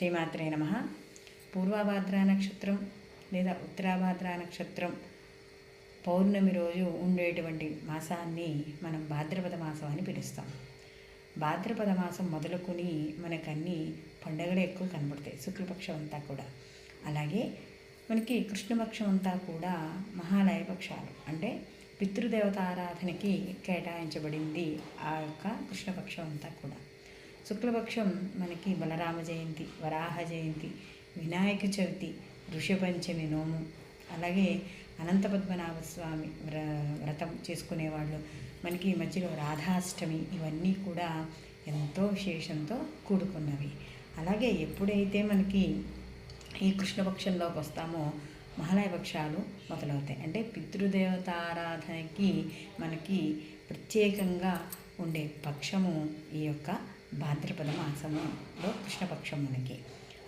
శ్రీమాత్రే నమ. పూర్వభాద్ర నక్షత్రం లేదా ఉత్తరాభాద్ర నక్షత్రం పౌర్ణమి రోజు ఉండేటువంటి మాసాన్ని మనం భాద్రపద మాసం అని పిలుస్తాం. భాద్రపద మాసం మొదలుకొని మనకన్నీ పండగలే ఎక్కువ కనబడతాయి శుక్లపక్షం అంతా కూడా. అలాగే మనకి కృష్ణపక్షం అంతా కూడా మహాలయ పక్షాలు. అంటే పితృదేవత ఆరాధనకి కేటాయించబడింది ఆ యొక్క కృష్ణపక్షం అంతా కూడా. శుక్లపక్షం మనకి బలరామ జయంతి వరాహ జయంతి వినాయక చవితి ఋషపంచమి నోము అలాగే అనంత పద్మనాభ స్వామి వ్ర వ్రతం చేసుకునేవాళ్ళు. మనకి మధ్యలో రాధాష్టమి ఇవన్నీ కూడా ఎంతో విశేషంతో కూడుకున్నవి. అలాగే ఎప్పుడైతే మనకి ఈ కృష్ణపక్షంలోకి వస్తామో మహాలయ పక్షాలు మొదలవుతాయి. అంటే పితృదేవతారాధనకి మనకి ప్రత్యేకంగా ఉండే పక్షము ఈ యొక్క భాద్రపద మాసంలో కృష్ణపక్షం మనకి.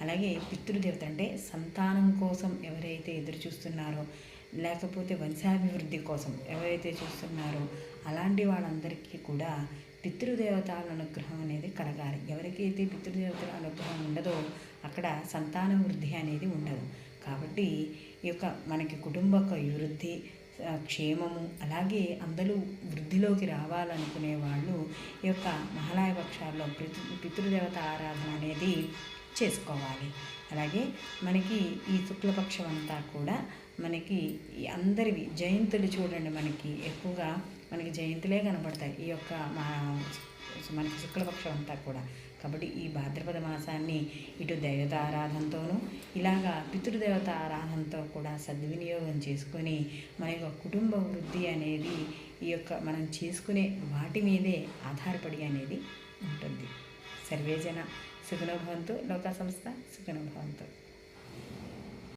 అలాగే పితృదేవత అంటే సంతానం కోసం ఎవరైతే ఎదురు చూస్తున్నారో లేకపోతే వంశాభివృద్ధి కోసం ఎవరైతే చూస్తున్నారో అలాంటి వాళ్ళందరికీ కూడా పితృదేవతల అనుగ్రహం అనేది కలగాలి. ఎవరికైతే పితృదేవతల అనుగ్రహం ఉండదో అక్కడ సంతాన వృద్ధి అనేది ఉండదు. కాబట్టి ఈ యొక్క మనకి కుటుంబ వృద్ధి క్షేమము అలాగే అందరూ వృద్ధిలోకి రావాలనుకునే వాళ్ళు ఈ యొక్క మహాలయ పక్షాల్లో పితృ పితృదేవత ఆరాధన అనేది చేసుకోవాలి. అలాగే మనకి ఈ శుక్లపక్షం అంతా కూడా మనకి అందరివి జయంతులు చూడండి మనకి ఎక్కువగా మనకి జయంతులే కనపడతాయి. ఈ యొక్క మా మనకి శుక్లపక్షం అంతా కూడా. కాబట్టి ఈ భాద్రపద మాసాన్ని ఇటు దేవత ఆరాధనతోనూ ఇలాగా పితృదేవత ఆరాధనతో కూడా సద్వినియోగం చేసుకొని మన యొక్క కుటుంబ వృద్ధి అనేది ఈ యొక్క మనం చేసుకునే వాటి మీదే ఆధారపడి అనేది ఉంటుంది. సర్వేజన సుఖనోభవంతు లోకా సంస్థ సుఖనోభవంతు